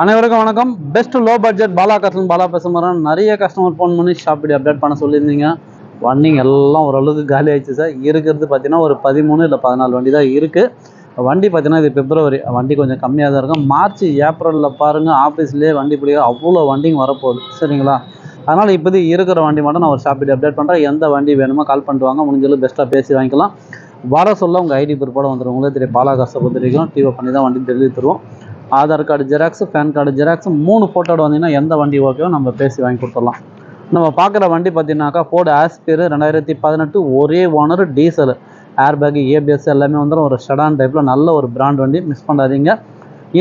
அனைவருக்கும் வணக்கம். Best low budget Bala கஸ்டன் பாலா பேசுகிறேன் நிறைய கஸ்டமர் ஃபோன் பண்ணி ஷாப் இப்படி அப்டேட் பண்ண சொல்லியிருந்தீங்க. வண்டிங்க எல்லாம் ஓரளவுக்கு காலி ஆயிடுச்சு சார் இருக்கிறது பார்த்தீங்கன்னா ஒரு பதிமூணு இல்லை பதினாலு வண்டி தான் இருக்குது வண்டி பார்த்தீங்கன்னா இது பிப்ரவரி வண்டி கொஞ்சம் கம்மியாக தான் இருக்கும். மார்ச் ஏப்ரலில் பாருங்கள் ஆஃபீஸ்லேயே வண்டி பிடிக்க அவ்வளோ வண்டிங்க வரப்போகுது. சரிங்களா? அதனால் இப்போதைக்கு இருக்கிற வண்டி மட்டும் நான் ஒரு ஷாப்பிடி அப்டேட் பண்ணுறேன் எந்த வண்டி வேணுமோ கால் பண்ணிட்டு வாங்க. முடிஞ்சளவு பெஸ்ட்டாக பேசி வாங்கிக்கலாம். வர சொல்ல உங்கள் ஐடி பிற்பாடு வந்துடும் உங்களே தெரியும். பாலா காசை பொறுத்த வரைக்கும் டிஓ பண்ணி தான் வண்டி டெலிவரி தருவோம். Aadhaar card xerox PAN card xerox மூணு ஃபோட்டோட வந்தீங்கன்னா எந்த வண்டி ஓகேவோ நம்ம பேசி வாங்கி கொடுத்துடலாம். நம்ம பார்க்குற வண்டி பார்த்தீங்கன்னாக்கா ஃபோர்டு ஆஸ்பியர் ரெண்டாயிரத்தி பதினெட்டு ஒரே owner diesel air bag ABS எல்லாமே வந்துடும் ஒரு ஷடான் டைப்பில் நல்ல ஒரு பிராண்ட் வண்டி. மிஸ் பண்ணாதீங்க.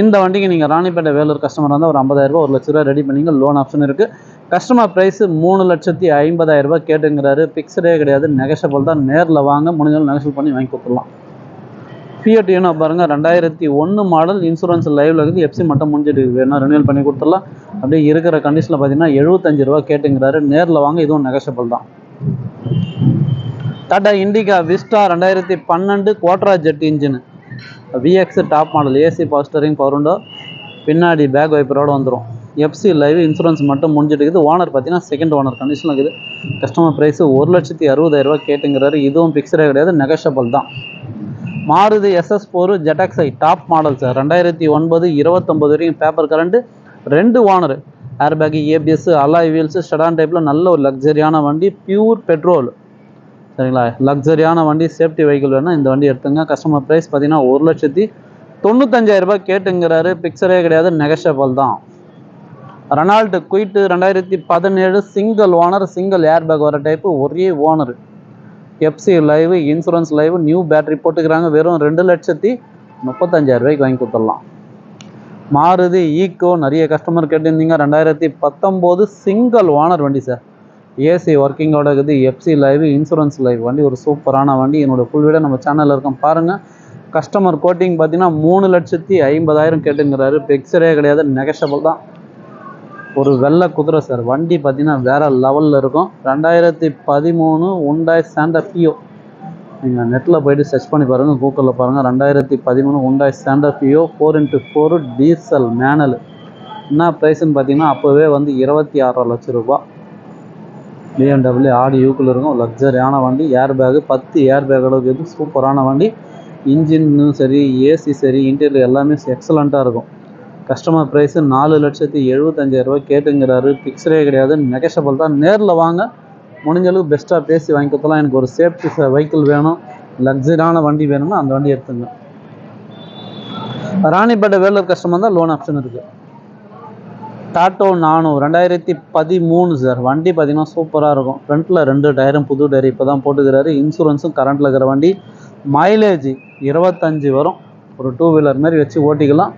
இந்த வண்டிக்கு நீங்கள் ராணிப்பேட்டை வேலூர் கஸ்டமர் இருந்தால் ஒரு ஐம்பதாயிரரூபா ஒரு லட்ச ரூபா ரெடி பண்ணிங்க. லோன் ஆப்ஷன் இருக்குது கஸ்டமர் ப்ரைஸ் மூணு லட்சத்தி ஐம்பதாயிரரூபா கேட்டுங்கிறாரு. ஃபிக்ஸ்டே கிடையாது. நெகஷபிள் தான். நேரில் வாங்க. முடிஞ்சாலும் நெகஷபிள் பண்ணி வாங்கி கொடுத்துடலாம். ஃபியட் யூனோ பாருங்கள் ரெண்டாயிரத்தி ஒன்று மாடல் இன்சூரன்ஸ் லைவ்ல இருக்குது. எஃப்சி மட்டும் முடிஞ்சிட்டு வேணும் ரினியூல் பண்ணி கொடுத்துடலாம். அப்படியே இருக்கிற கண்டிஷனில் பார்த்தீங்கன்னா எழுபத்தஞ்சு ரூபா கேட்டுங்கிறாரு. நேரில் வாங்க இதுவும் நெகஷபிள் தான். டாடா இண்டிகா விஸ்டா ரெண்டாயிரத்தி பன்னெண்டு Quadrajet engine VX top model AC power steering power window பின்னாடி பேக் வைப்பரோடு வந்துடும் எஃப்சி லைவ் இன்சூரன்ஸ் மட்டும் முடிஞ்சிட்டு இருக்குது. ஓனர் பார்த்தீங்கன்னா செகண்ட் ஓனர் கண்டிஷனில் இருக்குது. கஸ்டமர் ப்ரைஸு ஒரு லட்சத்தி அறுபதாயிரரூபா கேட்டுங்கிறாரு. இதுவும் ஃபிக்ஸ்டே கிடையாது. நெகஷபிள் தான். மாருதி எஸ்எஸ் ஃபோர் ஜெடாக்ஸை டாப் மாடல் சார் ரெண்டாயிரத்தி ஒன்பது இருபத்தொம்பது வரைக்கும் பேப்பர் கரண்ட்டு ரெண்டு owner airbag ABS alloy wheels sedan டைப்பில் நல்ல ஒரு லக்ஸரியான வண்டி பியூர் பெட்ரோல் சரிங்களா? லக்ஸரியான வண்டி சேஃப்டி வெஹிக்கிள் வேணால் இந்த வண்டி எடுத்துங்க. கஸ்டமர் ப்ரைஸ் பார்த்தீங்கன்னா ஒரு லட்சத்தி தொண்ணூத்தஞ்சாயிரரூபா கேட்டுங்கிறாரு. பிக்சரே கிடையாது நெகஷபிள் தான். ரெனால்டு குயிட்டு ரெண்டாயிரத்தி பதினேழு சிங்கிள் ஓனர் சிங்கிள் ஏர்பேக் வர டைப்பு ஒரே owner FC live insurance live new battery போட்டுக்கிறாங்க. வெறும் ரெண்டு லட்சத்தி முப்பத்தஞ்சாயிரம் ரூபாய்க்கு வாங்கி கொடுத்துடலாம். மாருதி ஈக்கோ நிறைய கஸ்டமர் கேட்டிருந்தீங்க. ரெண்டாயிரத்தி பத்தொம்போது சிங்கிள் ஓனர் வண்டி சார் ஏசி ஒர்க்கிங்கோட இருக்குது. எஃப்சி லைவ் இன்சூரன்ஸ் லைவ் வண்டி. ஒரு சூப்பரான வண்டி. என்னோடய ஃபுல் வீடியோ நம்ம சேனலில் இருக்கோம். பாருங்கள் கஸ்டமர் கோட்டிங் பார்த்தீங்கன்னா மூணு லட்சத்தி ஐம்பதாயிரம் கேட்டுங்கிறாரு. பிக்சரே கிடையாது. நெகஷபிள் தான். ஒரு வெள்ளை குதிரை சார். வண்டி பார்த்தீங்கன்னா வேறு லெவலில் இருக்கும். ரெண்டாயிரத்தி பதிமூணு உண்டாய் சாண்டா பியோ நீங்கள் நெட்டில் போயிட்டு சர்ச் பண்ணி பாருங்கள் கூகுளில் பாருங்கள் ரெண்டாயிரத்தி பதிமூணு Hyundai Santa Fe four into four diesel manual என்ன ப்ரைஸ்ன்னு பார்த்தீங்கன்னா அப்போவே வந்து இருபத்தி ஆறரை லட்சம் ரூபா பிஎம்டபிள்யூ ஆடி யூக்கில் இருக்கும். லக்ஸரியான வண்டி. ஏர் பேகு பத்து ஏர் பேக் அளவுக்கு இருக்குது சூப்பரான வண்டி. இன்ஜின்னும் சரி ஏசி சரி இன்டீரியர் எல்லாமே எக்ஸலண்ட்டாக இருக்கும். கஸ்டமர் ப்ரைஸு நாலு லட்சத்தி எழுபத்தஞ்சாயிரரூபா கேட்டுங்கிறாரு. பிக்ஸ்ரே கிடையாது. நெகஷபிள் தான். நேரில் வாங்க. முடிஞ்சளவுக்கு பெஸ்ட்டாக பேசி வாங்கி கொடுத்தலாம் எனக்கு ஒரு சேஃப்டி வெஹிக்கிள் வேணும். லக்ஸரியான வண்டி வேணும்னா அந்த வண்டி எடுத்துங்க. ராணிப்பேட்டை வேலூர் கஸ்டமர் தான் லோன் ஆப்ஷன் இருக்குது டாட்டோ நானோ ரெண்டாயிரத்தி பதிமூணு சார் வண்டி பார்த்தீங்கன்னா சூப்பராக இருக்கும். ஃப்ரண்ட்டில் ரெண்டு டயரும் புது டயர் இப்போ தான் போட்டுக்கிறாரு இன்சூரன்ஸும் கரண்ட்டில் இருக்கிற வண்டி. மைலேஜ் இருபத்தஞ்சி வரும். ஒரு டூ வீலர் மாதிரி வச்சு ஓட்டிக்கலாம்.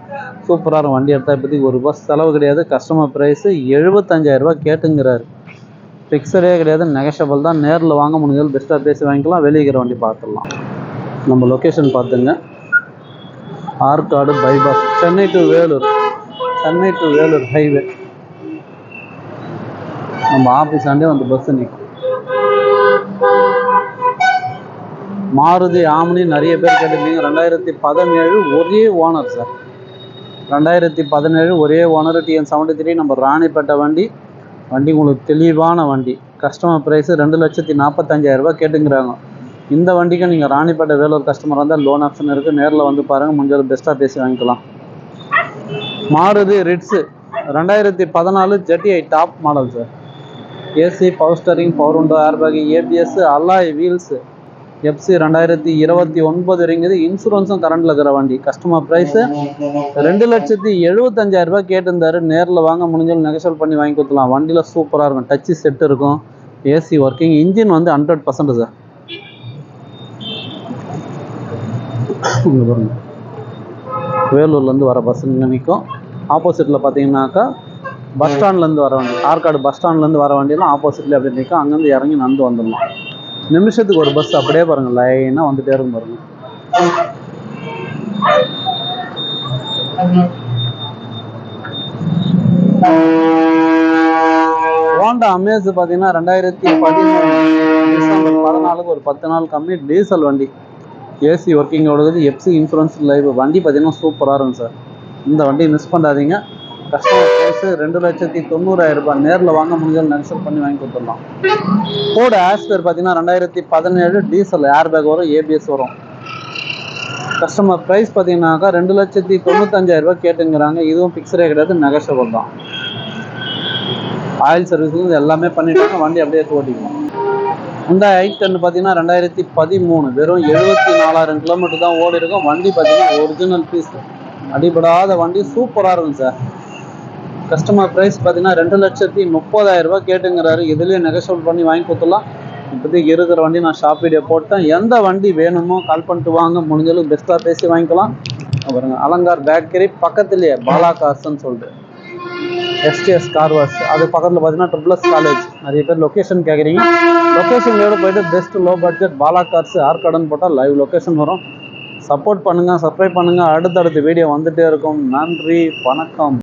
சூப்பராக இருக்கும் வண்டி எடுத்தால் இப்போதைக்கு ஒரு பஸ் செலவு கிடையாது. Customer price எழுபத்தஞ்சாயிரரூபா கேட்டுங்கிறாரு. ஃபிக்ஸடே கிடையாது. நெகஷபிள் தான். நேரில் வாங்க முடிஞ்சது பெஸ்ட்டாக பேசி வாங்கிக்கலாம். வெளியே இருக்கிற வண்டி பார்த்துடலாம். நம்ம லொக்கேஷன் பார்த்துங்க. Arcot bypass Chennai to Vellore Chennai to Vellore highway நம்ம ஆஃபீஸ் ஆண்டே வந்து பஸ் நிற்கும் மாருதி ஆம்னி நிறைய பேர் கேட்டிருந்தீங்க ரெண்டாயிரத்தி பதினேழு ஒரே ஓனர் சார் ரெண்டாயிரத்தி பதினேழு ஒரே ஓனர் டிஎன் செவன்ட்டி த்ரீ நம்ம ராணிப்பேட்டை வண்டி. வண்டி உங்களுக்கு தெளிவான வண்டி. கஸ்டமர் ப்ரைஸு ரெண்டு லட்சத்தி நாற்பத்தஞ்சாயிரரூபா கேட்டுங்கிறாங்க. இந்த வண்டிக்கு நீங்கள் ராணிப்பேட்டை வேலூர் கஸ்டமர் இருந்தால் லோன் ஆப்ஷன் இருக்குது நேரில் வந்து பாருங்கள் முடிஞ்சது பெஸ்ட்டாக பேசி வாங்கிக்கலாம். மாருதி ரிட்ஸு ரெண்டாயிரத்தி பதினாலு ZDI top model sir AC power steering power window airbag ABS alloy wheels FC ரெண்டாயிரத்தி இருபத்தி ஒன்பது இருங்குது இன்சூரன்ஸும் கரண்டில் இருக்கிற வண்டி. கஸ்டமர் ப்ரைஸு ரெண்டு லட்சத்தி எழுபத்தஞ்சாயிரம் ரூபாய் கேட்டிருந்தாரு. நேரில் வாங்க முடிஞ்சாலும் நெகசல் பண்ணி வாங்கி கொடுத்துலாம் வண்டியில் சூப்பராக இருக்கும். டச்சு செட் இருக்கும். ஏசி ஒர்க்கிங் இன்ஜின் வந்து ஹண்ட்ரட் பர்சன்ட் சார் வேலூர்லேருந்து வர பஸ்ஸுங்க நிற்கும் ஆப்போசிட்டில் பார்த்தீங்கன்னாக்கா பஸ் ஸ்டாண்ட்லேருந்து வர வண்டி. ஆற்காடு பஸ் ஸ்டாண்ட்லேருந்து வர வண்டியெல்லாம் ஆப்போசிட்லேயே அப்படி நிற்கும் அங்கேருந்து இறங்கி நடந்து வந்துடலாம். நிமிஷத்துக்கு ஒரு பஸ் அப்படியே பாருங்க லைனாக வந்துட்டே இருக்கும் பாருங்க. ஹோண்டா அமேஸ் பார்த்தீங்கன்னா ரெண்டாயிரத்தி பதிமூணு டிசம்பர் பதினாலுக்கு ஒரு பத்து நாள் கம்மி டீசல் வண்டி. ஏசி ஒர்க்கிங்கோடது எஃப்சி இன்சூரன்ஸ் லைஃப் வண்டி பார்த்தீங்கன்னா சூப்பராக இருக்கும் சார். இந்த வண்டியை மிஸ் பண்ணாதீங்க. கஸ்டமர் ப்ரைஸ் ரெண்டு லட்சத்தி தொண்ணூறாயிரம் ரூபாய் நேரில் வாங்க முடிஞ்சாலும் நெக்ஸ்ட் பண்ணி வாங்கி கொடுத்துடலாம். கூட ஆஸ்பர் பார்த்தீங்கன்னா ரெண்டாயிரத்தி பதினேழு டீசல் ஏர் பேக் வரும் ஏபிஎஸ் வரும். கஸ்டமர் ப்ரைஸ் பார்த்தீங்கன்னாக்கா ரெண்டு லட்சத்தி தொண்ணூத்தஞ்சாயிரம் ரூபாய் கேட்டுங்கிறாங்க. இதுவும் ஃபிக்ஸரே கிடையாது நெகஷபிள் தான். ஆயில் சர்வீஸும் எல்லாமே பண்ணிட்டாங்க வண்டி அப்படியே எடுத்து ஓட்டிக்கலாம். இந்த ஐ டென் பார்த்தீங்கன்னா ரெண்டாயிரத்தி பதிமூணு வெறும் எழுபத்தி நாலாயிரம் கிலோமீட்டர் தான் ஓடி இருக்கும் வண்டி பார்த்தீங்கன்னா ஒரிஜினல் பீஸ் அடிபடாத வண்டி சூப்பராக இருக்கும் சார் கஸ்டமர் ப்ரைஸ் பார்த்தீங்கன்னா ரெண்டு லட்சத்தி முப்பதாயிரம் கேட்டுங்கிறாரு. இதுலேயே நெகோஷியபிள் பண்ணி வாங்கி கொடுத்துடலாம். இப்போதைக்கு இருக்கிற வண்டி நான் ஷாப் வீடியோ போட்டேன். எந்த வண்டி வேணுமோ கால் பண்ணிட்டு வாங்க. முடிஞ்சளவுக்கு பெஸ்ட்டாக பேசி வாங்கிக்கலாம். அப்புறம் அலங்கார் பேக்கரி பக்கத்துலேயே பாலா கார்ஸ்ன்னு சொல்லிட்டு. எஸ்டிஎஸ் கார் வாஷ் அது பக்கத்தில் பார்த்தீங்கன்னா ட்ரிபிள்எஸ் காலேஜ் நிறைய பேர் லொக்கேஷன் கேட்குறீங்க லொக்கேஷனோட போயிட்டு best low budget Bala cars ஆர்கடன் போட்டால் லைவ் லொக்கேஷன் வரும். சப்போர்ட் பண்ணுங்கள் சப்ஸ்கிரைப் பண்ணுங்கள் அடுத்தடுத்த வீடியோ வந்துகிட்டே இருக்கும். நன்றி வணக்கம்.